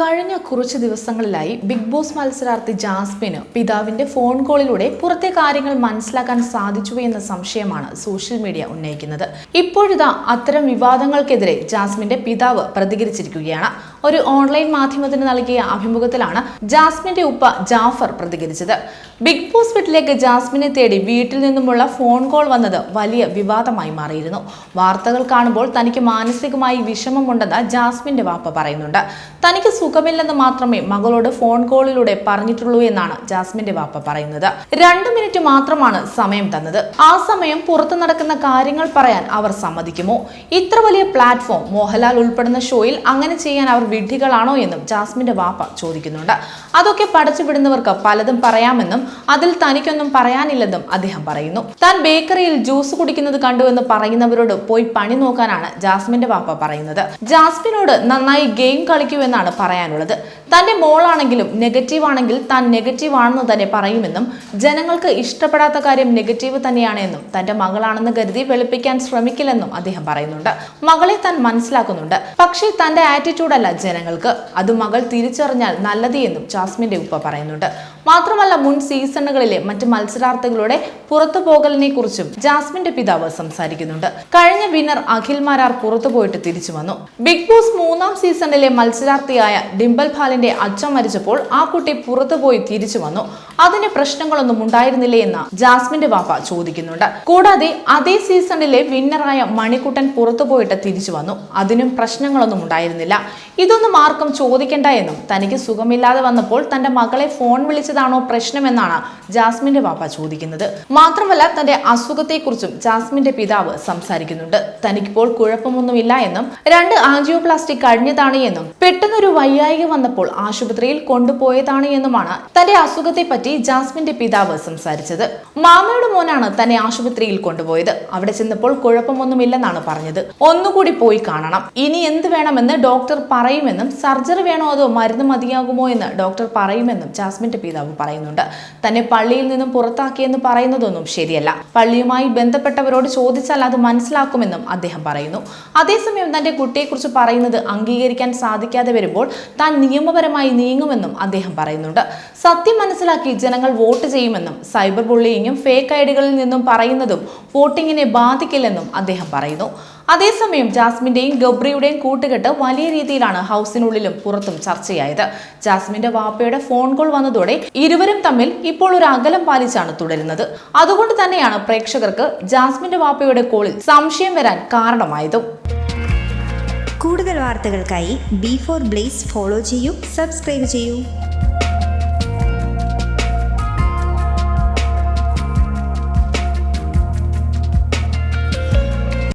കഴിഞ്ഞ കുറച്ച് ദിവസങ്ങളിലായി ബിഗ് ബോസ് മത്സരാർത്ഥി ജാസ്മിന് പിതാവിന്റെ ഫോൺ കോളിലൂടെ പുറത്തെ കാര്യങ്ങൾ മനസ്സിലാക്കാൻ സാധിച്ചു എന്ന സംശയമാണ് സോഷ്യൽ മീഡിയ ഉന്നയിക്കുന്നത്. ഇപ്പോഴിതാ അത്തരം വിവാദങ്ങൾക്കെതിരെ ജാസ്മിന്റെ പിതാവ് പ്രതികരിച്ചിരിക്കുകയാണ്. ഒരു ഓൺലൈൻ മാധ്യമത്തിന് നൽകിയ അഭിമുഖത്തിലാണ് ജാസ്മിന്റെ ഉപ്പ ജാഫർ പ്രതികരിച്ചത്. ബിഗ് ബോസ് വീട്ടിലേക്ക് ജാസ്മിനെ തേടി വീട്ടിൽ നിന്നുമുള്ള ഫോൺ കോൾ വന്നത് വലിയ വിവാദമായി മാറിയിരുന്നു. വാർത്തകൾ കാണുമ്പോൾ തനിക്ക് മാനസികമായി വിഷമമുണ്ടെന്ന് ജാസ്മിന്റെ വാപ്പ പറയുന്നുണ്ട്. തനിക്ക് സുഖമില്ലെന്ന് മാത്രമേ മകളോട് ഫോൺ കോളിലൂടെ പറഞ്ഞിട്ടുള്ളൂ എന്നാണ് ജാസ്മിന്റെ വാപ്പ പറയുന്നത്. രണ്ട് മിനിറ്റ് മാത്രമാണ് സമയം തന്നത്. ആ സമയം പുറത്തു നടക്കുന്ന കാര്യങ്ങൾ പറയാൻ അവർ സമ്മതിക്കുമോ? ഇത്ര വലിയ പ്ലാറ്റ്ഫോം മോഹൻലാൽ ഉൾപ്പെടുന്ന ഷോയിൽ അങ്ങനെ ചെയ്യാൻ അവർ വിഡ്ഢികളാണോ എന്നും ജാസ്മിന്റെ വാപ്പ ചോദിക്കുന്നുണ്ട്. അതൊക്കെ പടച്ചുവിടുന്നവർക്ക് പലതും പറയാമെന്നും അതിൽ തനിക്കൊന്നും പറയാനില്ലെന്നും അദ്ദേഹം പറയുന്നു. താൻ ബേക്കറിയിൽ ജ്യൂസ് കുടിക്കുന്നത് കണ്ടുവെന്ന് പറയുന്നവരോട് പോയി പണി നോക്കാനാണ് ജാസ്മിന്റെ വാപ്പ പറയുന്നത്. ജാസ്മിനോട് നന്നായി ഗെയിം കളിക്കൂ എന്നാണ് പറയാനുള്ളത്. തന്റെ മോളാണെങ്കിലും നെഗറ്റീവ് ആണെങ്കിൽ താൻ നെഗറ്റീവ് ആണെന്ന് തന്നെ പറയുമെന്നും ജനങ്ങൾക്ക് ഇഷ്ടപ്പെടാത്ത കാര്യം നെഗറ്റീവ് തന്നെയാണ് എന്നും തന്റെ മകളാണെന്ന് കരുതി വെളുപ്പിക്കാൻ ശ്രമിക്കില്ലെന്നും അദ്ദേഹം പറയുന്നുണ്ട്. മകളെ താൻ മനസ്സിലാക്കുന്നുണ്ട്. പക്ഷേ തന്റെ ആറ്റിറ്റ്യൂഡ് അല്ല ജനങ്ങൾക്ക്. അത് മകൾ തിരിച്ചറിഞ്ഞാൽ നല്ലത് എന്നും ജാസ്മിന്റെ ഉപ്പ പറയുന്നുണ്ട്. മാത്രമല്ല മുൻ സീസണുകളിലെ മറ്റ് മത്സരാർത്ഥികളുടെ പുറത്തു പോകലിനെ കുറിച്ചും ജാസ്മിന്റെ പിതാവ് സംസാരിക്കുന്നുണ്ട്. കഴിഞ്ഞ വിന്നർ അഖിൽ മാരാർ പുറത്തു പോയിട്ട് തിരിച്ചു വന്നു. ബിഗ് ബോസ് മൂന്നാം സീസണിലെ മത്സരാർത്ഥിയായ ഡിംബൽ ഫാലിന്റെ അച്ഛൻ മരിച്ചപ്പോൾ ആ കുട്ടി പുറത്തുപോയി തിരിച്ചു വന്നു. അതിന് പ്രശ്നങ്ങളൊന്നും ഉണ്ടായിരുന്നില്ലേ എന്ന് ജാസ്മിന്റെ വാപ്പ ചോദിക്കുന്നുണ്ട്. കൂടാതെ അതേ സീസണിലെ വിന്നറായ മണിക്കുട്ടൻ പുറത്തു പോയിട്ട് തിരിച്ചു വന്നു. അതിനും പ്രശ്നങ്ങളൊന്നും ഉണ്ടായിരുന്നില്ല. ഇതൊന്നും ആർക്കും ചോദിക്കണ്ട എന്നും തനിക്ക് സുഖമില്ലാതെ വന്നപ്പോൾ തന്റെ മകളെ ഫോൺ വിളിച്ചതാണോ പ്രശ്നമെന്നാണ് ജാസ്മിന്റെ വാപ്പ ചോദിക്കുന്നത്. മാത്രമല്ല തന്റെ അസുഖത്തെക്കുറിച്ചും ജാസ്മിന്റെ പിതാവ് സംസാരിക്കുന്നുണ്ട്. തനിക്കിപ്പോൾ കുഴപ്പമൊന്നുമില്ല എന്നും രണ്ട് ആൻജിയോപ്ലാസ്റ്റി കഴിഞ്ഞതാണ് എന്നും പെട്ടെന്നൊരു വയ്യായിക വന്നപ്പോൾ ആശുപത്രിയിൽ കൊണ്ടുപോയതാണ് എന്നുമാണ് തന്റെ അസുഖത്തെ പറ്റി ജാസ്മിന്റെ പിതാവ് സംസാരിച്ചത്. മാമയുടെ മോനാണ് തന്നെ ആശുപത്രിയിൽ കൊണ്ടുപോയത്. അവിടെ ചെന്നപ്പോൾ കുഴപ്പമൊന്നുമില്ലെന്നാണ് പറഞ്ഞത്. ഒന്നുകൂടി പോയി കാണണം. ഇനി എന്ത് വേണമെന്ന് ഡോക്ടർ പറയുമെന്നും സർജറി വേണോ അതോ മരുന്ന് മതിയാകുമോ എന്ന് ഡോക്ടർ പറയുമെന്നും ജാസ്മിന്റെ പിതാവ് പറയുന്നുണ്ട്. തന്നെ പള്ളിയിൽ നിന്നും പുറത്താക്കിയെന്ന് പറയുന്നതൊന്നും ശരിയല്ല. പള്ളിയുമായി ബന്ധപ്പെട്ടവരോട് ചോദിച്ചാൽ അത് മനസ്സിലാക്കുമെന്നും അദ്ദേഹം പറയുന്നു. അതേസമയം തന്റെ കുട്ടിയെക്കുറിച്ച് പറയുന്നത് അംഗീകരിക്കാൻ സാധിക്കാതെ വരുമ്പോൾ താൻ നിയമപരമായി നീങ്ങുമെന്നും അദ്ദേഹം പറയുന്നുണ്ട്. സത്യം മനസ്സിലാക്കി ജനങ്ങൾ വോട്ട് ചെയ്യുമെന്നും സൈബർ ബുള്ളിയിങ്ങും ഫേക്ക് ഐഡികളിൽ നിന്നും പറയുന്നതും വോട്ടിങ്ങിനെ ബാധിക്കില്ലെന്നും അദ്ദേഹം പറയുന്നു. അതേസമയം ജാസ്മിന്റെയും ഗബ്രിയുടെയും കൂട്ടുകെട്ട് വലിയ രീതിയിലാണ് ഹൗസിനുള്ളിലും പുറത്തും ചർച്ചയായത്. ജാസ്മിന്റെ വാപ്പയുടെ ഫോൺ കോൾ വന്നതോടെ ഇരുവരും തമ്മിൽ ഇപ്പോൾ ഒരു അകലം പാലിച്ചാണ് തുടരുന്നത്. അതുകൊണ്ട് തന്നെയാണ് പ്രേക്ഷകർക്ക് ജാസ്മിന്റെ വാപ്പയുടെ കോളിൽ സംശയം വരാൻ കാരണമായതും. കൂടുതൽ വാർത്തകൾക്കായി ബി ഫോർ ബ്ലേസ് ഫോളോ ചെയ്യൂ സബ്സ്ക്രൈബ് ചെയ്യൂ.